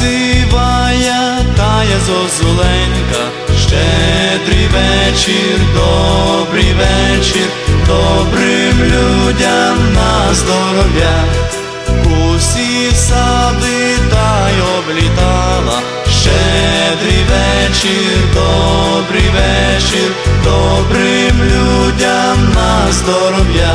сивая, тая зозуленька, щедрий вечір, добрий вечір, добрим людям на здоров'я. Усі сади та й облітала, щедрий вечір, добрий вечір, добрим людям на здоров'я,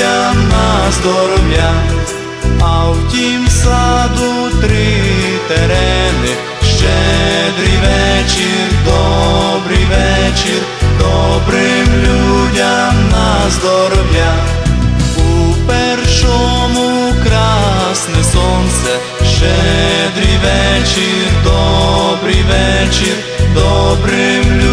людям на здоров'я. А в тім саду три терени, щедрий вечір, добрий вечір, добрим людям на здоров'я. У першому красне сонце, щедрий вечір, добрий вечір, добрим людям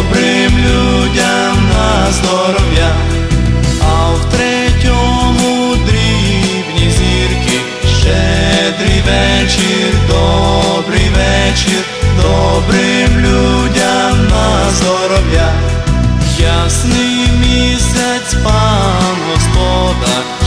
добрим людям на здоров'я, а в третьому дрібні зірки, щедрий вечір, добрий вечір, добрим людям на здоров'я. Ясний місяць, пан Господа,